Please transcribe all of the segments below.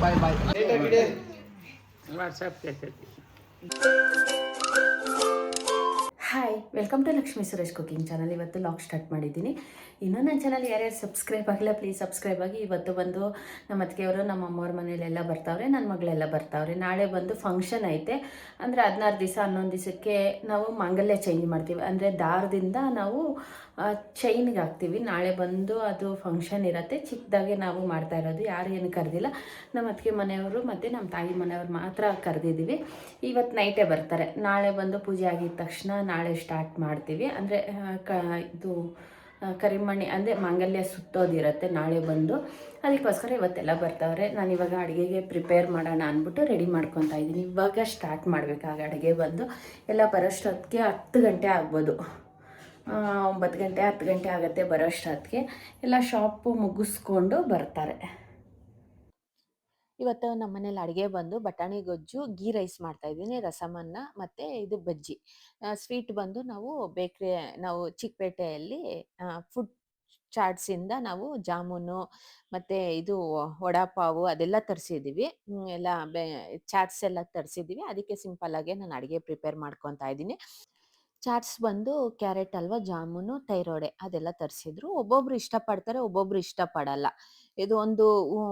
Bye bye hi welcome to Lakshmi Suresh cooking channel ಇವತ್ತು log start ಮಾಡಿದ್ದೀನಿ. ಇನ್ನೂ ನನ್ನ ಚಾನಲ್ ಯಾರ್ಯಾರು ಸಬ್ಸ್ಕ್ರೈಬ್ ಆಗಿಲ್ಲ ಪ್ಲೀಸ್ ಸಬ್ಸ್ಕ್ರೈಬ್ ಆಗಿ. ಇವತ್ತು ಬಂದು ನಮ್ಮ ಅತ್ತಿಗೆಯವರು, ನಮ್ಮ ಅಮ್ಮವ್ರ ಮನೇಲೆಲ್ಲ ಬರ್ತಾವ್ರೆ ನನ್ನ ಮಗಳೆಲ್ಲ ಬರ್ತಾವ್ರೆ. ನಾಳೆ ಬಂದು ಫಂಕ್ಷನ್ ಐತೆ. ಅಂದರೆ ಹದಿನಾರು ದಿವಸ, ಹನ್ನೊಂದು ದಿವಸಕ್ಕೆ ನಾವು ಮಾಂಗಲ್ಯ ಚೇಂಜ್ ಮಾಡ್ತೀವಿ. ಅಂದರೆ ದಾರದಿಂದ ನಾವು ಚೈನ್ಗೆ ಹಾಕ್ತೀವಿ. ನಾಳೆ ಬಂದು ಅದು ಫಂಕ್ಷನ್ ಇರುತ್ತೆ. ಚಿಕ್ಕದಾಗೆ ನಾವು ಮಾಡ್ತಾ ಇರೋದು. ಯಾರು ಏನು ಕರೆದಿಲ್ಲ. ನಮ್ಮ ಅತ್ತಿಗೆ ಮನೆಯವರು ಮತ್ತು ನಮ್ಮ ತಾಯಿ ಮನೆಯವ್ರು ಮಾತ್ರ ಕರೆದಿದ್ದೀವಿ. ಇವತ್ತು ನೈಟೇ ಬರ್ತಾರೆ. ನಾಳೆ ಬಂದು ಪೂಜೆ ಆಗಿದ ತಕ್ಷಣ ನಾಳೆ ಸ್ಟಾರ್ಟ್ ಮಾಡ್ತೀವಿ. ಅಂದರೆ ಕ, ಇದು ಕರಿಮಣಿ ಅಂದರೆ ಮಾಂಗಲ್ಯ ಸುತ್ತೋದಿರುತ್ತೆ, ನಾಳೆ ಬಂದು. ಅದಕ್ಕೋಸ್ಕರ ಇವತ್ತೆಲ್ಲ ಬರ್ತಾವ್ರೆ. ನಾನು ಇವಾಗ ಅಡುಗೆಗೆ ಪ್ರಿಪೇರ್ ಮಾಡೋಣ ಅಂದ್ಬಿಟ್ಟು ರೆಡಿ ಮಾಡ್ಕೊತಾ ಇದ್ದೀನಿ. ಇವಾಗ ಸ್ಟಾರ್ಟ್ ಮಾಡಬೇಕಾಗ ಅಡುಗೆ ಬಂದು ಎಲ್ಲ ಬರೋಷ್ಟೊತ್ತಿಗೆ ಹತ್ತು ಗಂಟೆ ಆಗ್ಬೋದು. ಒಂಬತ್ತು ಗಂಟೆ, ಹತ್ತು ಗಂಟೆ ಆಗುತ್ತೆ ಬರೋಷ್ಟೊತ್ತಿಗೆ. ಎಲ್ಲ ಶಾಪು ಮುಗಿಸ್ಕೊಂಡು ಬರ್ತಾರೆ. ಇವತ್ತು ನಮ್ಮ ಮನೇಲಿ ಅಡುಗೆ ಬಂದು ಬಟಾಣಿ, ಗೊಜ್ಜು ಗೀ ರೈಸ್ ಮಾಡ್ತಾ ಇದ್ದೀನಿ, ರಸಮನ್ನ ಮತ್ತು ಇದು ಬಜ್ಜಿ. ಸ್ವೀಟ್ ಬಂದು ನಾವು ಬೇಕ್ರಿ, ನಾವು ಚಿಕ್ಕಪೇಟೆಯಲ್ಲಿ ಫುಡ್ ಚಾಟ್ಸಿಂದ ನಾವು ಜಾಮೂನು ಮತ್ತು ಇದು ವಡಾಪಾವು ಅದೆಲ್ಲ ತರಿಸಿದ್ದೀವಿ ಎಲ್ಲ ಬೇ, ಚಾಟ್ಸ್ ಎಲ್ಲ ತರಿಸಿದ್ದೀವಿ ಅದಕ್ಕೆ ಸಿಂಪಲ್ಲಾಗೆ ನಾನು ಅಡುಗೆ ಪ್ರಿಪೇರ್ ಮಾಡ್ಕೊತಾ ಇದ್ದೀನಿ. ಚಾಟ್ಸ್ ಬಂದು ಕ್ಯಾರೆಟ್ ಅಲ್ವಾ, ಜಾಮೂನು, ತೈರೋಡೆ ಅದೆಲ್ಲ ತರಿಸಿದ್ರು. ಒಬ್ಬೊಬ್ರು ಇಷ್ಟಪಡ್ತಾರೆ, ಒಬ್ಬೊಬ್ರು ಇಷ್ಟಪಡಲ್ಲ. ಇದು ಒಂದು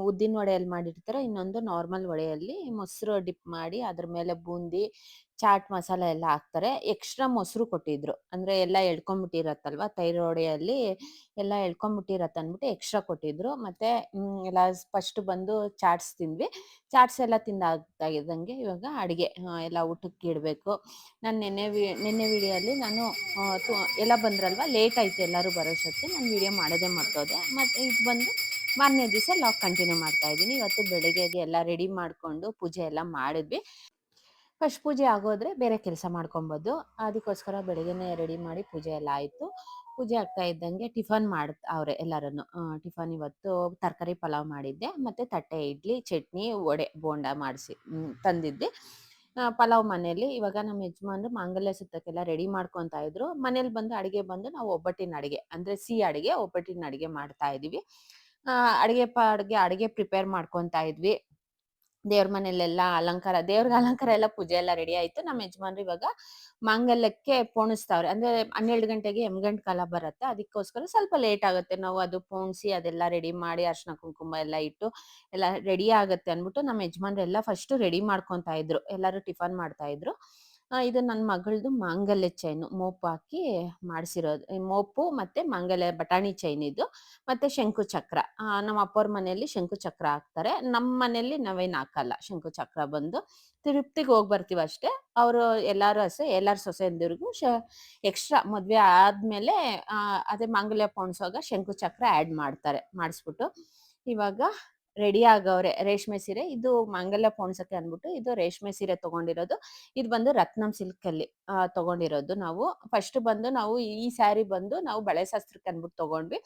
ಉದ್ದಿನ ವಡೆಯಲ್ಲಿ ಮಾಡಿರ್ತಾರೆ. ಇನ್ನೊಂದು ನಾರ್ಮಲ್ ವಡೆಯಲ್ಲಿ ಮೊಸರು ಡಿಪ್ ಮಾಡಿ ಅದ್ರ ಮೇಲೆ ಬೂಂದಿ, ಚಾಟ್ ಮಸಾಲ ಎಲ್ಲ ಹಾಕ್ತಾರೆ. ಎಕ್ಸ್ಟ್ರಾ ಮೊಸರು ಕೊಟ್ಟಿದ್ರು. ಅಂದ್ರೆ ಎಲ್ಲ ಎಳ್ಕೊಂಬಿಟ್ಟಿರತ್ತಲ್ವಾ? ತೈರೋಡೆಯಲ್ಲಿ ಎಲ್ಲ ಎಳ್ಕೊಂಬಿಟ್ಟಿರತ್ತೆ ಅಂದ್ಬಿಟ್ಟು ಎಕ್ಸ್ಟ್ರಾ ಕೊಟ್ಟಿದ್ರು. ಮತ್ತೆ ಎಲ್ಲ ಫಸ್ಟ್ ಬಂದು ಚಾಟ್ಸ್ ತಿಂದ್ವಿ. ಚಾಟ್ಸ್ ಎಲ್ಲ ತಿಂದಾಗ್ತಾಗಿದ್ದಂಗೆ ಇವಾಗ ಅಡಿಗೆ ಎಲ್ಲ ಊಟಕ್ಕೆ ಇಡಬೇಕು. ನಾನು ನೆನ್ನೆ ನೆನ್ನೆ ವಿಡಿಯೋಲ್ಲಿ ನಾನು ಎಲ್ಲ ಬಂದ್ರಲ್ವಾ? ಲೇಟ್ ಆಯ್ತು ಎಲ್ಲರೂ ಬರೋಷ್ಟೊತ್ತಿಗೆ ನಾನು ವಿಡಿಯೋ ಮಾಡೋದೇ ಮರ್ತೋದೆ. ಮತ್ತು ಇದು ಬಂದು ಮಾರನೇ ದಿವಸ ಲಾಗ್ ಕಂಟಿನ್ಯೂ ಮಾಡ್ತಾ ಇದ್ದೀನಿ. ಇವತ್ತು ಬೆಳಗ್ಗೆಗೆ ಎಲ್ಲ ರೆಡಿ ಮಾಡಿಕೊಂಡು ಪೂಜೆ ಎಲ್ಲ ಮಾಡಿದ್ವಿ. ಫಸ್ಟ್ ಪೂಜೆ ಆಗೋದ್ರೆ ಬೇರೆ ಕೆಲಸ ಮಾಡ್ಕೊಬೋದು. ಅದಕ್ಕೋಸ್ಕರ ಬೆಳಗ್ಗೆನೆ ರೆಡಿ ಮಾಡಿ ಪೂಜೆ ಎಲ್ಲ ಆಯಿತು. ಪೂಜೆ ಆಗ್ತಾ ಇದ್ದಂಗೆ ಟಿಫನ್ ಮಾಡ್, ಅವ್ರೆ ಎಲ್ಲರನ್ನು ಟಿಫನ್ ಇವತ್ತು ತರಕಾರಿ ಪಲಾವ್ ಮಾಡಿದ್ದೆ. ಮತ್ತು ತಟ್ಟೆ, ಇಡ್ಲಿ, ಚಟ್ನಿ, ವಡೆ, ಬೋಂಡ ಮಾಡಿಸಿ ತಂದಿದ್ದೆ. ಪಲಾವ್ ಮನೇಲಿ ಇವಾಗ ನಮ್ಮ ಯಜಮಾನ್ರು ಮಾಂಗಲ್ಯ ಸುತ್ತಕ್ಕೆಲ್ಲ ರೆಡಿ ಮಾಡ್ಕೊತಾ ಇದ್ರು. ಮನೇಲಿ ಬಂದು ಅಡಿಗೆ ಬಂದು ನಾವು ಒಬ್ಬಟ್ಟಿನ ಅಡಿಗೆ, ಅಂದ್ರೆ ಸಿಹಿ ಅಡಿಗೆ, ಒಬ್ಬಟ್ಟಿನ ಅಡಿಗೆ ಮಾಡ್ತಾ ಇದೀವಿ ಆ, ಅಡಿಗೆ ಅಡುಗೆ ಅಡಿಗೆ ಪ್ರಿಪೇರ್ ಮಾಡ್ಕೊತಾ ಇದ್ವಿ. ದೇವ್ರ ಮನೇಲೆಲ್ಲ ಅಲಂಕಾರ ದೇವ್ರಿಗೆ ಅಲಂಕಾರ ಎಲ್ಲ ಪೂಜೆ ಎಲ್ಲ ರೆಡಿ ಆಯ್ತು. ನಮ್ಮ ಯಜಮಾನ್ರು ಇವಾಗ ಮಾಂಗಲ್ಯಕ್ಕೆ ಪೋಣಿಸ್ತಾವ್ರೆ. ಅಂದ್ರೆ ಹನ್ನೆರಡು ಗಂಟೆಗೆ ಎಮ್ಗಂಟ್ ಕಾಲ ಬರುತ್ತೆ. ಅದಕ್ಕೋಸ್ಕರ ಸ್ವಲ್ಪ ಲೇಟ್ ಆಗುತ್ತೆ. ನಾವು ಅದು ಪೋಣಿಸಿ ಅದೆಲ್ಲ ರೆಡಿ ಮಾಡಿ ಅರ್ಶಿನ ಕುಂಕುಮ ಎಲ್ಲ ಇಟ್ಟು ಎಲ್ಲ ರೆಡಿ ಆಗುತ್ತೆ ಅಂದ್ಬಿಟ್ಟು ನಮ್ಮ ಯಜಮಾನ್ರು ಎಲ್ಲ ಫಸ್ಟ್ ರೆಡಿ ಮಾಡ್ಕೊಂತ ಇದ್ರು. ಎಲ್ಲರೂ ಟಿಫನ್ ಮಾಡ್ತಾ ಇದ್ರು. ಇದು ನನ್ನ ಮಗಳದು ಮಾಂಗಲ್ಯ ಚೈನು ಮೋಪು ಹಾಕಿ ಮಾಡಿಸಿರೋದು. ಮೋಪು ಮತ್ತೆ ಮಾಂಗಲ್ಯ ಬಟಾಣಿ ಚೈನ್ ಇದು, ಮತ್ತೆ ಶಂಕು ಚಕ್ರ. ನಮ್ಮ ಅಪ್ಪವ್ರ ಮನೆಯಲ್ಲಿ ಶಂಕು ಚಕ್ರ ಹಾಕ್ತಾರೆ. ನಮ್ಮ ಮನೆಯಲ್ಲಿ ನಾವೇನು ಹಾಕಲ್ಲ, ಶಂಕು ಚಕ್ರ ಬಂದು. ತಿರುಪ್ತಿಗೆ ಹೋಗಿ ಬರ್ತೀವಿ ಅಷ್ಟೇ. ಅವರು ಎಲ್ಲರೂ ಅಷ್ಟೇ ಎಲ್ಲರ ಸೊಸೆಯಂದಿರಿಗೂ ಶ ಎಕ್ಸ್ಟ್ರಾ ಮದುವೆ ಆದ್ಮೇಲೆ ಅದೇ ಮಾಂಗಲ್ಯ ಪೋಣಿಸುವಾಗ ಶಂಕು ಚಕ್ರ ಆ್ಯಡ್ ಮಾಡ್ತಾರೆ, ಮಾಡಿಸ್ಬಿಟ್ಟು. ಇವಾಗ ರೆಡಿ ಆಗವ್ರೆ ರೇಷ್ಮೆ ಸೀರೆ. ಇದು ಮಂಗಲ್ಯ ಪೋಣಿಸಕ್ಕೆ ಅಂದ್ಬಿಟ್ಟು ಇದು ರೇಷ್ಮೆ ಸೀರೆ ತಗೊಂಡಿರೋದು. ಇದು ಬಂದು ರತ್ನಂ ಸಿಲ್ಕ್ ಅಲ್ಲಿ ತಗೊಂಡಿರೋದು ನಾವು. ಫಸ್ಟ್ ಬಂದು ನಾವು ಈ ಸ್ಯಾರಿ ಬಂದು ನಾವು ಬಳೆ ಶಾಸ್ತ್ರಕ್ಕೆ ಅಂದ್ಬಿಟ್ಟು ತಗೊಂಡ್ವಿ.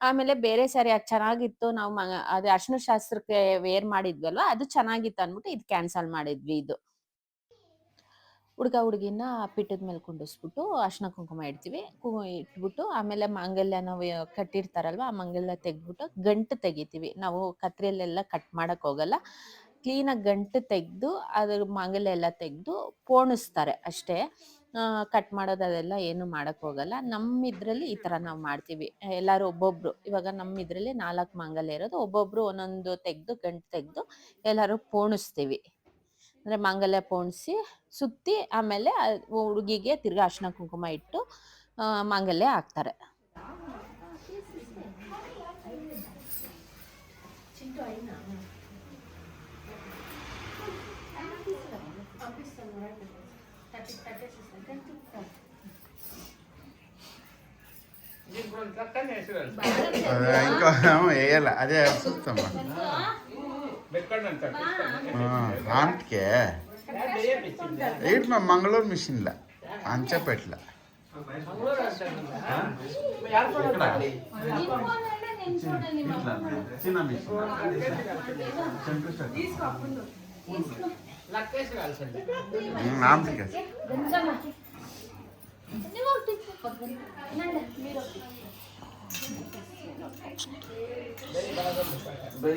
ಆಮೇಲೆ ಬೇರೆ ಸ್ಯಾರಿ ಅದು ಚೆನ್ನಾಗಿತ್ತು. ನಾವು ಅದೇ ಅರ್ಶಿನ ಶಾಸ್ತ್ರಕ್ಕೆ ವೇರ್ ಮಾಡಿದ್ವಲ್ವ, ಅದು ಚೆನ್ನಾಗಿತ್ತು ಅಂದ್ಬಿಟ್ಟು ಇದು ಕ್ಯಾನ್ಸಲ್ ಮಾಡಿದ್ವಿ ಇದು. ಹುಡ್ಗ ಹುಡ್ಗಿನ ಪಿಟ್ಟದ ಮೇಲೆ ಕುಂಡಿಸ್ಬಿಟ್ಟು ಅರ್ಶಿನ ಕುಂಕುಮ ಇಡ್ತೀವಿ. ಕು ಇಟ್ಬಿಟ್ಟು ಆಮೇಲೆ ಮಾಂಗಲ್ಯನ ನಾವು ಕಟ್ಟಿರ್ತಾರಲ್ವ ಆ ಮಾಂಗಲ್ಯ ತೆಗ್ದ್ಬಿಟ್ಟು ಗಂಟು ತೆಗಿತೀವಿ. ನಾವು ಕತ್ರಿಯಲ್ಲೆಲ್ಲ ಕಟ್ ಮಾಡಕ್ ಹೋಗಲ್ಲ. ಕ್ಲೀನಾಗಿ ಗಂಟು ತೆಗೆದು ಅದ್ರ ಮಾಂಗಲ್ಯ ಎಲ್ಲ ತೆಗೆದು ಪೋಣಿಸ್ತಾರೆ ಅಷ್ಟೇ. ಕಟ್ ಮಾಡೋದು ಅದೆಲ್ಲ ಏನು ಮಾಡಕ್ ಹೋಗಲ್ಲ. ನಮ್ಮ ಇದ್ರಲ್ಲಿ ಈ ತರ ನಾವು ಮಾಡ್ತೀವಿ. ಎಲ್ಲರೂ ಒಬ್ಬೊಬ್ರು, ಇವಾಗ ನಮ್ಮ ಇದ್ರಲ್ಲಿ ನಾಲ್ಕು ಮಾಂಗಲ್ಯ ಇರೋದು. ಒಬ್ಬೊಬ್ರು ಒಂದೊಂದು ತೆಗೆದು ಗಂಟು ತೆಗೆದು ಎಲ್ಲರೂ ಪೋಣಿಸ್ತೀವಿ. ಅಂದ್ರೆ ಮಾಂಗಲ್ಯ ಪೋಣಿಸಿ ಸುತ್ತಿ ಆಮೇಲೆ ಹುಡುಗಿಗೆ ತಿರ್ಗಾ ಅರ್ಶಿನ ಕುಂಕುಮ ಇಟ್ಟು ಆ, ಮಾಂಗಲ್ಯ ಹಾಕ್ತಾರೆ ఇంకా వేయాల అదే చూస్తామా ಮಕ್ಕಣ್ಣ ಅಂತ ಹಾ ಮಂಗಳೂರು ಮಿಷಿನ್ಲ ಅಂಚಪೇಟ್ಲ. ಪಂಚಪೇಟ ಮಂಗಳೂರು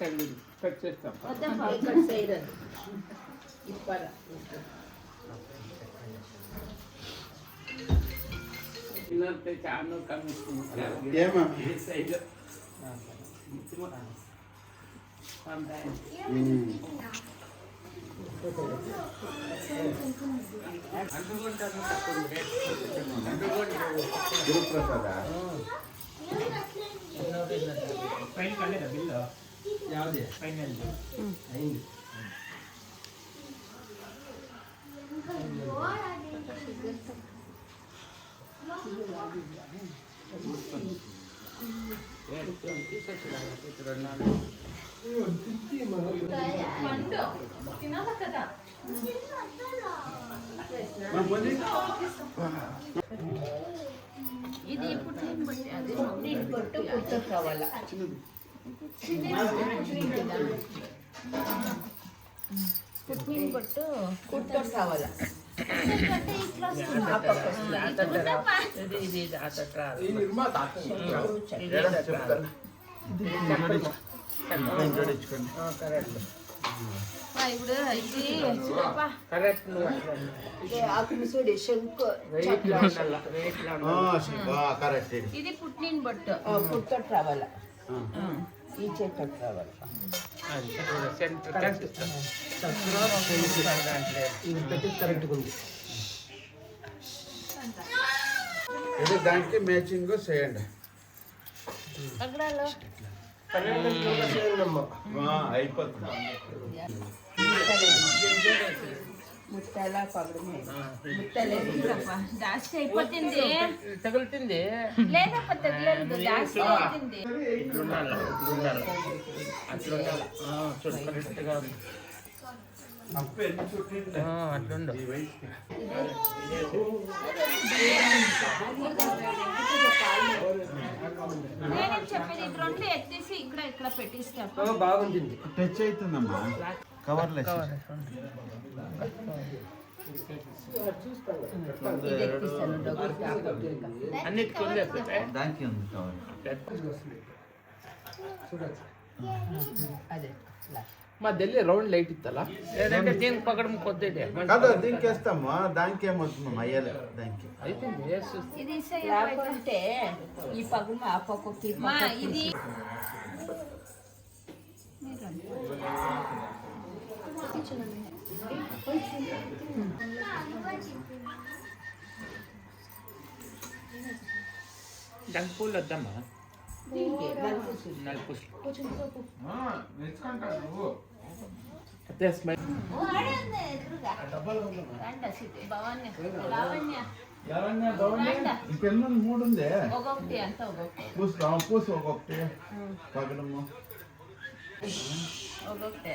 తగిలి కట్ చేస్తాం. చాలా కమిస్తుంది ఏమా? సైడ్. గురుప్రసాద పైన కలేదా బిల్లు? ఇప్పుడు ఏం బట్టి అది నేను పొట్టు పొట్టు కావాల పుట్టిన పొట్టు కుట్టు కావాల ಕುಟ್ನಿನ ಕೊಟ್ಟು ಕುಟ್ಟೋರ್ಸಾವಲ್ಲ ఇది పుట్టిన బట్టు. పుట్టట్టు రావాలా ఈ చెట్టు ఇది పెట్టి కరెక్ట్గా ఉంది ఇది దానికి మ్యాచింగ్ చేయండి అయిపోతుంది తగులుతుంది. అట్లుండు. చెప్పేది? ఇక్కడ ఎత్తేసి ఇక్కడ ఇక్కడ పెట్టేస్తాను బాగుంటుంది టచ్ అవుతుందమ్మా. కవర్లు దానికి ఉంది కవర్. అదే మా ఢిల్లీ రౌండ్ లైట్ ఇస్తాలా లేదంటే దీనికి పక్కడం కొద్ది దీనికి వేస్తామా? దానికి ఏమవుతుందమ్మా అయ్యాలి దానికి. అయితే ఈ పక్కన దానికి పూలు వద్దమ్మా ప్లస్ ఇంకెన్నో మూడు పూసు ఒక్కొక్కటి. పగడము ఒక్కొక్కటి.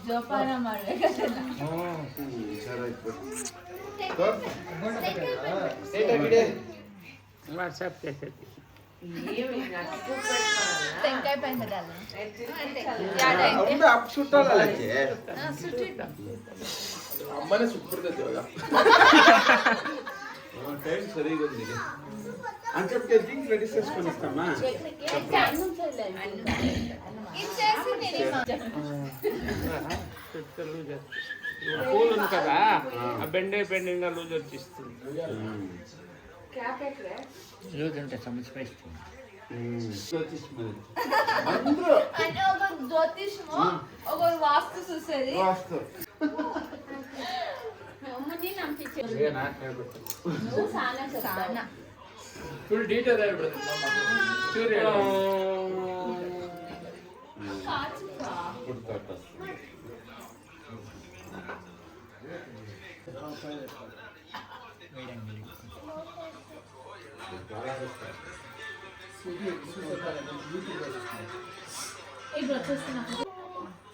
ಜೋಪಾನ ಮಾಡ್ಬೇಕಲ್ಲ ವಾಟ್ಸಪ್ ಕೇಳ್ತೈತಿ ತೆಂಕಾಯಿ ಪೆಂದಲ್ಲ ಸುಟ್ಟಿಟ್ಟ ಅಮ್ಮನೇ ಸುಟ್ಬಿಡ್ತೈತಿ ಇವಾಗ టైం సరిగా ఉంది. అని చెప్తే డ్రింక్ రెడీ చేసుకొని ఇస్తామా పూలు ఉంది కదా ఆ. బెండే బెండింగ్ లూజ్ వచ్చిస్తుంది లూజ్ అంటే సమస్య ఇస్తుంది వాస్తు చూసేది. వాస్తు. అమ్మని నమ్మించే ఏనా ಹೇಳ್ಬಿಟ್ಟು. నువ్వు సానా చెప్తావు ಫುಲ್ ಡೀಟೇಲ್ ಹೇಳ್ಬಿಡ್ತೀನಿ ಚೂರಿ కాచుకా పుడతాట ఇప్పుడు వచ్చేస్తున్నా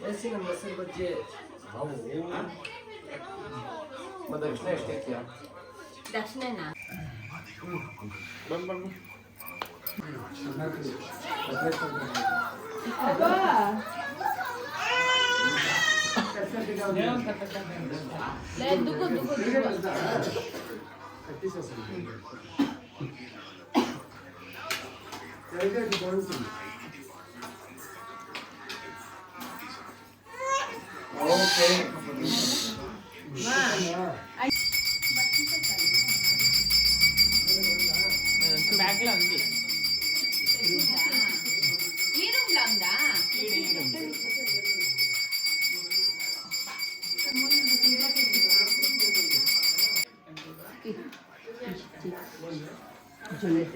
ದಕ್ಷಿಣ ಎಷ್ಟೈತಿ దక్షిణేనా ದಕ್ಷಿಣ ಎಷ್ಟು ಹಾಕ್ತೀಯ ದಕ್ಷಿಣನಾ ಓಕೆ కూర్చోలేదు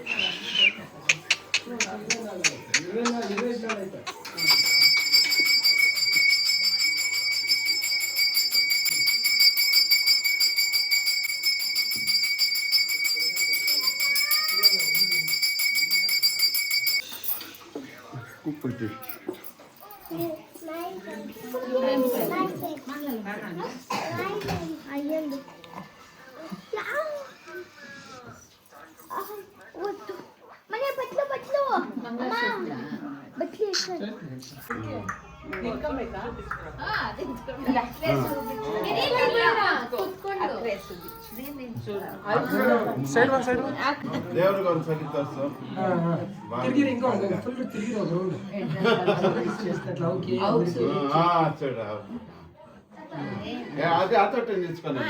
తిరిగి ఇంకా ఫుల్ తిరిగి ఒక రౌండ్ చేస్తే ఓకే అదే అతను తీసుకోండి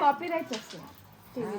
కాపీ రైట్స్ వస్తుంది టీవీ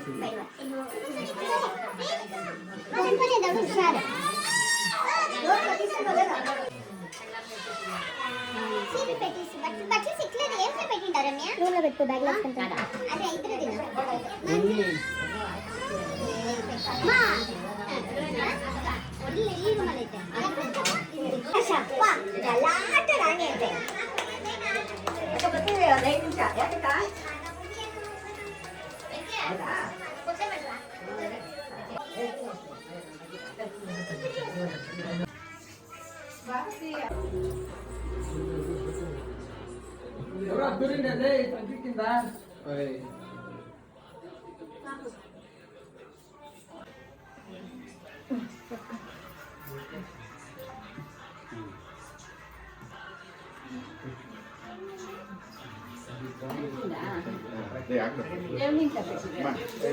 చేసింది రూమ్లో పెట్టు బ్యాగ్ ఎవరు అద్దరిండే తగ్గికిందా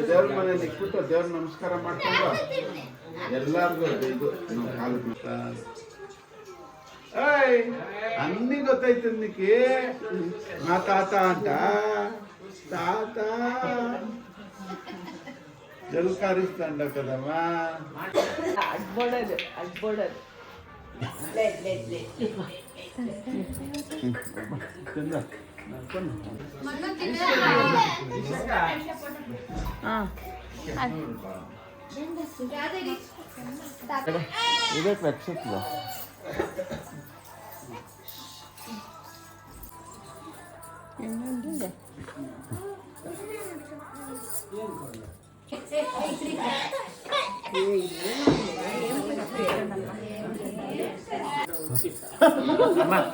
ದೇವ್ರ ಮನೇಲಿ ಇಟ್ಬಿಟ್ಟು ದೇವ್ರ ನಮಸ್ಕಾರ ಮಾಡ್ಕೊಂಡು ಎಲ್ಲಾರ್ಗು ಇದು ನಾವು ಕಾಲು ಏಯ್ అన్ని ಗೊತ್ತಾಯ್ತು నీకు మా తాత అంట తాత జలకారిస్తాండ కదమ్మా 이거 백색이다. 있는데. 엄마.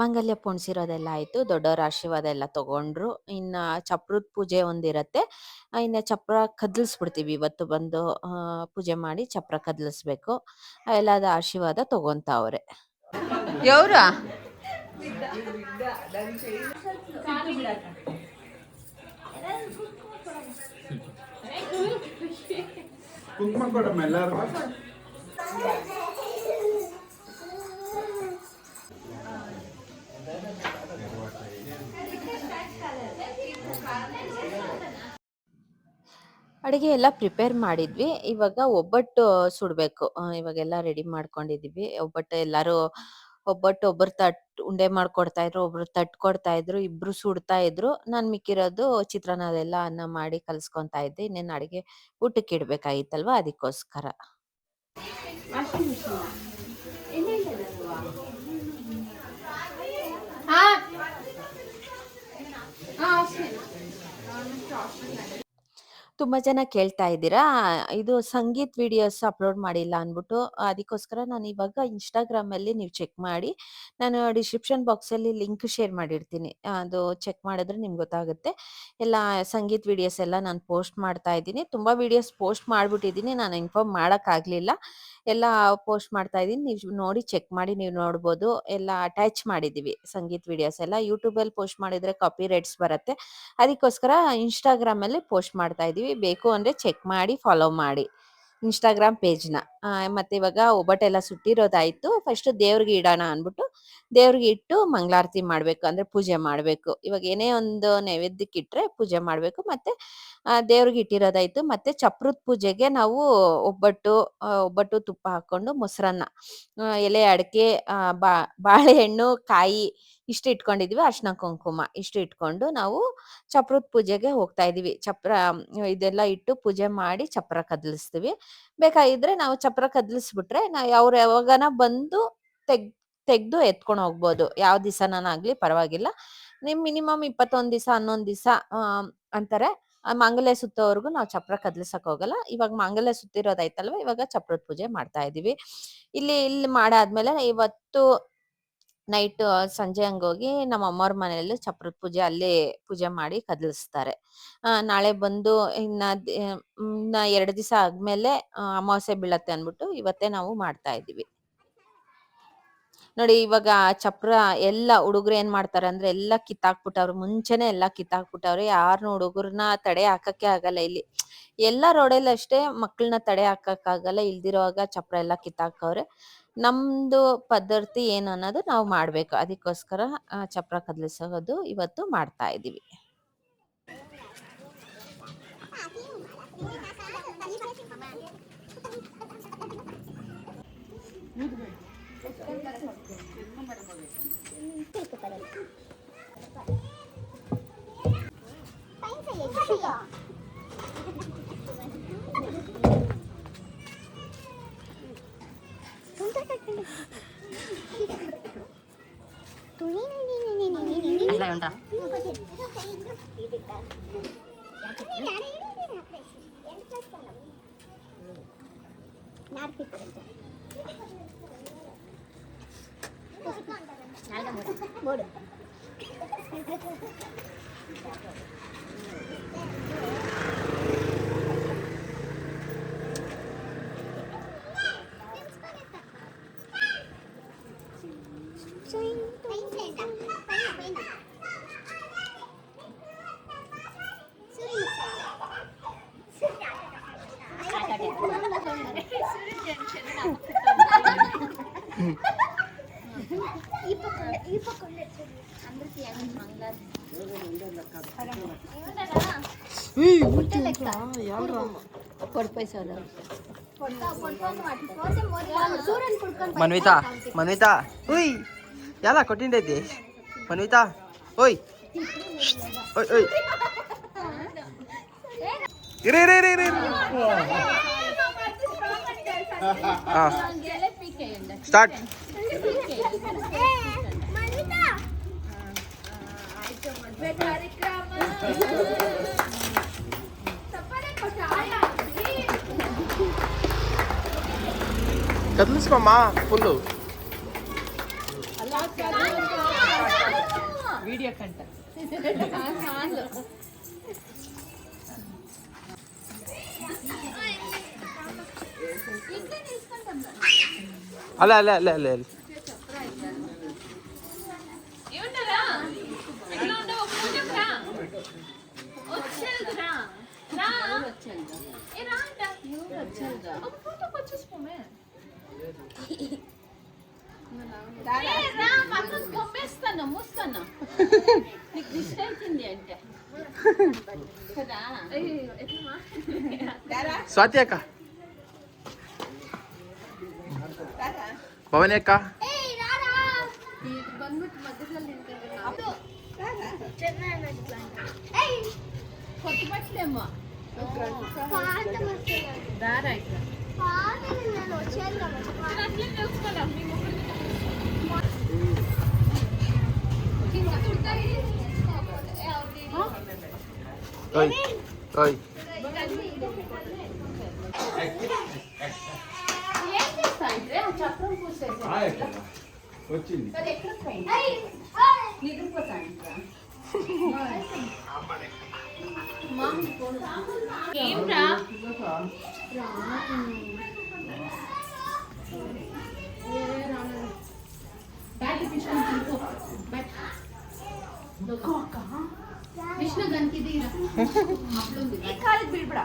ಮಾಂಗಲ್ಯ ಪುಣ್ಸಿರೋದೆಲ್ಲ ಆಯಿತು. ದೊಡ್ಡವರ ಆಶೀರ್ವಾದ ಎಲ್ಲ ತಗೊಂಡ್ರು. ಇನ್ನು ಚಪ್ರದ ಪೂಜೆ ಒಂದಿರತ್ತೆ ಇನ್ನು ಚಪ್ರ ಕದಲಿಸ್ಬಿಡ್ತೀವಿ ಇವತ್ತು ಬಂದು ಪೂಜೆ ಮಾಡಿ ಚಪ್ರ ಕದಲಿಸ್ಬೇಕು. ಎಲ್ಲದ ಆಶೀರ್ವಾದ ತಗೊಂತಾವ್ರೆ. ಯವ್ರ? ಕುಂಕುಮ ಕೊಡಮ್ಮ ಎಲ್ಲಾರು. ಅಡುಗೆ ಎಲ್ಲ ಪ್ರಿಪೇರ್ ಮಾಡಿದ್ವಿ. ಇವಾಗ ಒಬ್ಬಟ್ಟು ಸುಡಬೇಕು. ಇವಾಗೆಲ್ಲ ರೆಡಿ ಮಾಡ್ಕೊಂಡಿದೀವಿ. ಒಬ್ಬಟ್ಟು ಎಲ್ಲರೂ ಒಬ್ಬಟ್ಟು ಒಬ್ಬರು ತಟ್, ಉಂಡೆ ಮಾಡ್ಕೊಡ್ತಾ ಇದ್ರು, ಒಬ್ರು ತಟ್ ಕೊಡ್ತಾ ಇದ್ರು, ಇಬ್ರು ಸುಡ್ತಾ ಇದ್ರು. ನಾನ್ ಮಿಕ್ಕಿರೋದು ಚಿತ್ರಾನ್ನದೆಲ್ಲ ಅನ್ನ ಮಾಡಿ ಕಲ್ಸ್ಕೊಂತಾ ಇದ್ದೆ. ಇನ್ನೇನು ಅಡುಗೆ ಊಟಕ್ಕೆ ಇಡ್ಬೇಕಾಗಿತ್ತಲ್ವಾ? ಅದಕ್ಕೋಸ್ಕರ. 啊是你。的啊你找 ತುಂಬಾ ಜನ ಕೇಳ್ತಾ ಇದ್ದೀರಾ? ಇದು ಸಂಗೀತ್ ವಿಡಿಯೋಸ್ ಅಪ್ಲೋಡ್ ಮಾಡಿಲ್ಲ ಅಂದ್ಬಿಟ್ಟು, ಅದಕ್ಕೋಸ್ಕರ ನಾನು ಇವಾಗ ಇನ್ಸ್ಟಾಗ್ರಾಮ್ ಅಲ್ಲಿ ನೀವು ಚೆಕ್ ಮಾಡಿ. ನಾನು ಡಿಸ್ಕ್ರಿಪ್ಷನ್ ಬಾಕ್ಸ್ ಅಲ್ಲಿ ಲಿಂಕ್ ಶೇರ್ ಮಾಡಿರ್ತೀನಿ. ಅದು ಚೆಕ್ ಮಾಡಿದ್ರೆ ನಿಮ್ಗೆ ಗೊತ್ತಾಗುತ್ತೆ. ಎಲ್ಲ ಸಂಗೀತ್ ವಿಡಿಯೋಸ್ ಎಲ್ಲ ನಾನು ಪೋಸ್ಟ್ ಮಾಡ್ತಾ ಇದ್ದೀನಿ. ತುಂಬಾ ವಿಡಿಯೋಸ್ ಪೋಸ್ಟ್ ಮಾಡ್ಬಿಟ್ಟಿದ್ದೀನಿ. ನಾನು ಇನ್ಫಾರ್ಮ್ ಮಾಡಕ್ ಆಗ್ಲಿಲ್ಲ. ಎಲ್ಲ ಪೋಸ್ಟ್ ಮಾಡ್ತಾ ಇದ್ದೀನಿ. ನೀವು ನೋಡಿ ಚೆಕ್ ಮಾಡಿ ನೀವು ನೋಡ್ಬೋದು. ಎಲ್ಲ ಅಟ್ಯಾಚ್ ಮಾಡಿದೀವಿ ಸಂಗೀತ್ ವಿಡಿಯೋಸ್ ಎಲ್ಲ. ಯೂಟ್ಯೂಬ್ ಅಲ್ಲಿ ಪೋಸ್ಟ್ ಮಾಡಿದ್ರೆ ಕಾಪಿ ರೈಟ್ಸ್ ಬರುತ್ತೆ. ಅದಕ್ಕೋಸ್ಕರ ಇನ್ಸ್ಟಾಗ್ರಾಮ್ ಅಲ್ಲಿ ಪೋಸ್ಟ್ ಮಾಡ್ತಾ ಬೇಕು ಅಂದ್ರೆ ಚೆಕ್ ಮಾಡಿ ಫಾಲೋ ಮಾಡಿ. ಇನ್ಸ್ಟಾಗ್ರಾಮ್ ಪೇಜ್ನ ಮತ್ತೆ ಇವಾಗ ಒಬ್ಬಟ್ಟೆಲ್ಲ ಸುಟ್ಟಿರೋದಾಯಿತು. ಫಸ್ಟ್ ದೇವ್ರಿಗೆ ಇಡೋಣ ಅಂದ್ಬಿಟ್ಟು ದೇವ್ರಿಗೆ ಇಟ್ಟು ಮಂಗಳಾರತಿ ಮಾಡಬೇಕು. ಅಂದ್ರೆ ಪೂಜೆ ಮಾಡಬೇಕು. ಇವಾಗ ಏನೇ ಒಂದು ನೈವೇದ್ಯಕ್ಕೆ ಇಟ್ರೆ ಪೂಜೆ ಮಾಡಬೇಕು. ಮತ್ತೆ ದೇವ್ರಿಗೆ ಇಟ್ಟಿರೋದಾಯಿತು. ಮತ್ತೆ ಚಪ್ರದ ಪೂಜೆಗೆ ನಾವು ಒಬ್ಬಟ್ಟು ಒಬ್ಬಟ್ಟು ತುಪ್ಪ ಹಾಕೊಂಡು ಮೊಸರನ್ನ ಎಲೆ, ಅಡಿಕೆ ಬಾ, ಬಾಳೆಹಣ್ಣು, ಕಾಯಿ ಇಷ್ಟು ಇಟ್ಕೊಂಡಿದೀವಿ ಅರ್ಶಿನ ಕುಂಕುಮ ಇಷ್ಟು ಇಟ್ಕೊಂಡು ನಾವು ಚಪ್ರದ ಪೂಜೆಗೆ ಹೋಗ್ತಾ ಇದೀವಿ. ಚಪ್ರ, ಇದೆಲ್ಲ ಇಟ್ಟು ಪೂಜೆ ಮಾಡಿ ಚಪ್ರ ಕದಲಿಸ್ತೀವಿ. ಬೇಕಾಗಿದ್ರೆ ನಾವು ಚಪ್ರ ಕದಲಿಸ್ಬಿಟ್ರೆ ನಾವು ಅವ್ರು ಯಾವಾಗನ ಬಂದು ತೆಗ್, ತೆಗ್ದು ಎತ್ಕೊಂಡು ಹೋಗ್ಬೋದು. ಯಾವ ದಿವಸನಾಗ್ಲಿ ಪರವಾಗಿಲ್ಲ. ನಿಮ್ ಮಿನಿಮಮ್ ಇಪ್ಪತ್ತೊಂದ್ ದಿವಸ, ಹನ್ನೊಂದ್ ದಿವಸ ಅಂತಾರೆ. ಮಾಂಗಲ್ಯ ಸುತ್ತೋವರೆಗೂ ನಾವು ಚಪ್ರ ಕದಲಿಸಕ್ ಹೋಗಲ್ಲ. ಇವಾಗ ಮಾಂಗಲ್ಯ ಸುತ್ತಿರೋದಾಯ್ತಲ್ವ ಇವಾಗ ಚಪ್ರದ ಪೂಜೆ ಮಾಡ್ತಾ ಇದೀವಿ. ಇಲ್ಲಿ ಇಲ್ಲಿ ಮಾಡಾದ್ಮೇಲೆ ಇವತ್ತು ನೈಟ್ ಸಂಜೆ ಹಂಗೋಗಿ ನಮ್ಮ ಅಮ್ಮವ್ರ ಮನೆಯಲ್ಲಿ ಚಪ್ರದ ಪೂಜೆ ಅಲ್ಲಿ ಪೂಜೆ ಮಾಡಿ ಕದಲಿಸ್ತಾರೆ. ನಾಳೆ ಬಂದು ಇನ್ನ ಇನ್ನ ಎರಡು ದಿವಸ ಆದ್ಮೇಲೆ ಅಮಾವಾಸ್ಯೆ ಬೀಳತ್ತೆ ಅಂದ್ಬಿಟ್ಟು ಇವತ್ತೇ ನಾವು ಮಾಡ್ತಾ ಇದೀವಿ ನೋಡಿ ಇವಾಗ ಚಪ್ರ ಎಲ್ಲ ಹುಡುಗರು ಏನ್ ಮಾಡ್ತಾರೆ ಅಂದ್ರೆ ಎಲ್ಲ ಕಿತ್ತಾಕ್ಬಿಟ್ಟವ್ರು, ಮುಂಚೆನೆ ಎಲ್ಲ ಕಿತ್ತಾಕ್ಬಿಟ್ಟವ್ರೆ ಯಾರನ್ನು ಹುಡುಗರನ್ನ ತಡೆ ಹಾಕಕ್ಕೆ ಆಗಲ್ಲ ಇಲ್ಲಿ. ಎಲ್ಲ ರೋಡಲ್ಲಿ ಅಷ್ಟೇ ಮಕ್ಕಳನ್ನ ತಡೆ ಹಾಕಕ್ಕಾಗಲ್ಲ ಇಲ್ದಿರೋವಾಗ ಚಪ್ರ ಎಲ್ಲ ಕಿತ್ತಾಕವ್ರೆ ನಮ್ದು ಪದ್ಧತಿ ಏನು ಅನ್ನೋದು ನಾವು ಮಾಡ್ಬೇಕು. ಅದಕ್ಕೋಸ್ಕರ ಚಪ್ರ ಕದಲಿಸೋದು ಇವತ್ತು ಮಾಡ್ತಾ ಇದೀವಿ ఉంటా మూడు మూడు ವಯಸ್ಸಾದ ಮನ್ವಿತಾ ಮನ್ವಿತಾ ಉಯ್ ಎಲ್ಲ ಕೊಟ್ಟಿಂಡೈತಿ ಮನ್ವಿತಾ ಓಯ್ ಓಯ್ ಓಯ್. ಇರಿ ಇರಿ ಇರಿ ಇರಿ ಸ್ಟಾರ್ಟ್. ಕಾರ್ಯಕ್ರಮ కదిలిస్తామమ్మా ఫుల్ వీడియో కంట అలా అలా అలా అలా. स्वाती आहे का पवन आहे का ఓయ్ ఓయ్ అంటే ఆ చక్రం పూసేసి ఆ, ఎక్కడ? వచ్చింది అది ఎక్కడ పోయింది నిద్రపోతాను ఏమ్రా విష్ణು గన్కి దీరా ఈ కాలికి బిడ్బడా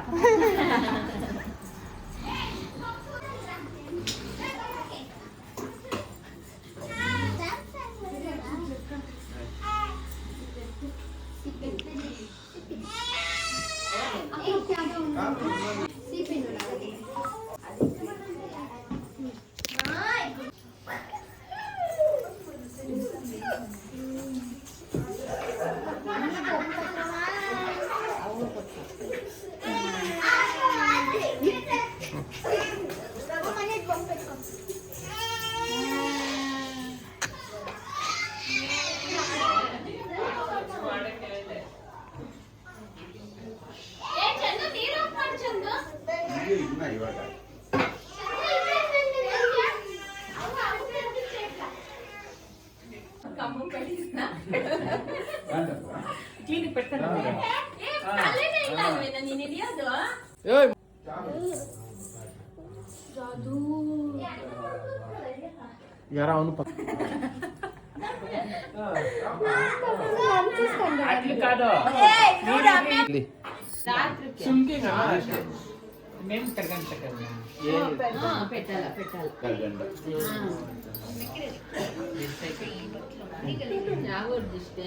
ಯಾವ ಇಷ್ಟ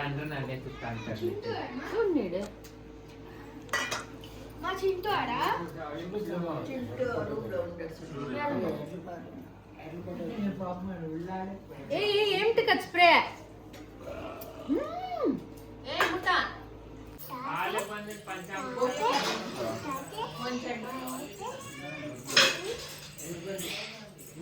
ಅಂದ್ರೆ ನನಗೆ ಸುಮ್ಮನೆ మా చింటూ ఆడ ఏ ఏంటి కదా స్ప్రే ఏ ముట్ట పంచాంగ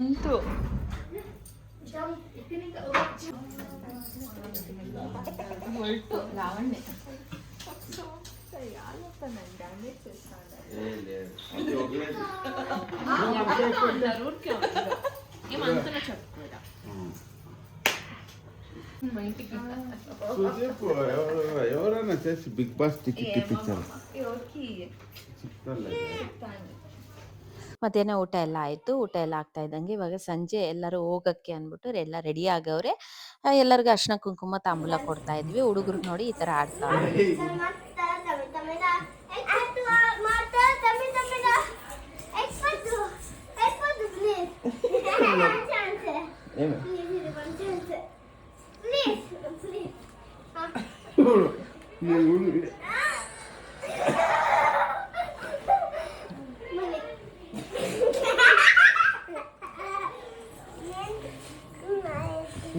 Untuk. Untuk lawan ni. ఎవరైనా చేసి బిగ్ బాస్ టికెట్ ఇప్పించారు చెప్తాను ಮಧ್ಯಾಹ್ನ ಊಟ ಎಲ್ಲ ಆಯಿತು ಊಟ ಎಲ್ಲ ಆಗ್ತಾ ಇದ್ದಂಗೆ ಇವಾಗ ಸಂಜೆ ಎಲ್ಲರೂ ಹೋಗಕ್ಕೆ ಅಂದ್ಬಿಟ್ಟು ಎಲ್ಲ ರೆಡಿ ಆಗವ್ರೆ. ಎಲ್ಲರಿಗೂ ಅರ್ಶಿನ ಕುಂಕುಮ ತಾಂಬೂಲ ಕೊಡ್ತಾ ಇದ್ವಿ. ಹುಡುಗರು ನೋಡಿ ಈ ಥರ ಆಡ್ತಾ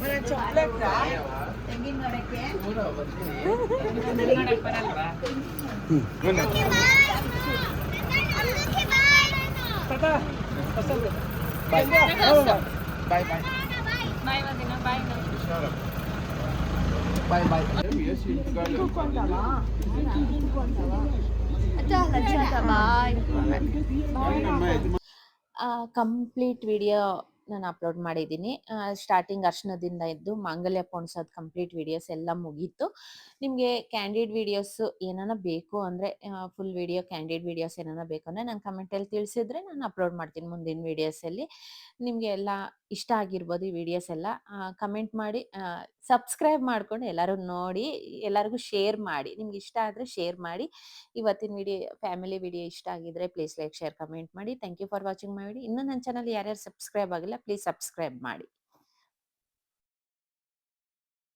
మన ಚಾಕ್ಲೇಟ್ ತೆಂಗಿನ ಮರಕ್ಕೆ bye bye bye bye bye complete video ನಾನು ಅಪ್ಲೋಡ್ ಮಾಡಿದ್ದೀನಿ. ಸ್ಟಾರ್ಟಿಂಗ್ ಅರ್ಶನದಿಂದ ಇದ್ದು ಮಾಂಗಲ್ಯ ಪೋಣಿಸೋದು ಕಂಪ್ಲೀಟ್ ವಿಡಿಯೋಸ್ ಎಲ್ಲ ಮುಗೀತು. ನಿಮಗೆ ಕ್ಯಾಂಡಿಡ್ ವಿಡಿಯೋಸ್ ಏನಾನ ಬೇಕು ಅಂದರೆ ಫುಲ್ ವಿಡಿಯೋ ಕ್ಯಾಂಡಿಡ್ ವಿಡಿಯೋಸ್ ಏನಾನ ಬೇಕು ಅಂದರೆ ನಾನು ಕಮೆಂಟಲ್ಲಿ ತಿಳಿಸಿದ್ರೆ ನಾನು ಅಪ್ಲೋಡ್ ಮಾಡ್ತೀನಿ ಮುಂದಿನ ವಿಡಿಯೋಸಲ್ಲಿ ನಿಮಗೆ ಎಲ್ಲ ಇಷ್ಟ ಆಗಿರ್ಬೋದು ಈ ವಿಡಿಯೋಸ್ ಎಲ್ಲ ಕಮೆಂಟ್ ಮಾಡಿ ಸಬ್ಸ್ಕ್ರೈಬ್ ಮಾಡ್ಕೊಂಡು ಎಲ್ಲರೂ ನೋಡಿ, ಎಲ್ಲರಿಗೂ ಶೇರ್ ಮಾಡಿ. ನಿಮ್ಗೆ ಇಷ್ಟ ಆದರೆ ಶೇರ್ ಮಾಡಿ. ಇವತ್ತಿನ ವಿಡಿಯೋ ಫ್ಯಾಮಿಲಿ ವಿಡಿಯೋ ಇಷ್ಟ ಆಗಿದ್ರೆ ಪ್ಲೀಸ್ ಲೈಕ್ ಶೇರ್ ಕಮೆಂಟ್ ಮಾಡಿ. Thank you for watching my ಇನ್ನೂ ನನ್ನ ಚಾನಲ್ ಯಾರ್ಯಾರು ಸಬ್ಸ್ಕ್ರೈಬ್ ಆಗಿಲ್ಲ ಪ್ಲೀಸ್ ಸಬ್ಸ್ಕ್ರೈಬ್ ಮಾಡಿ.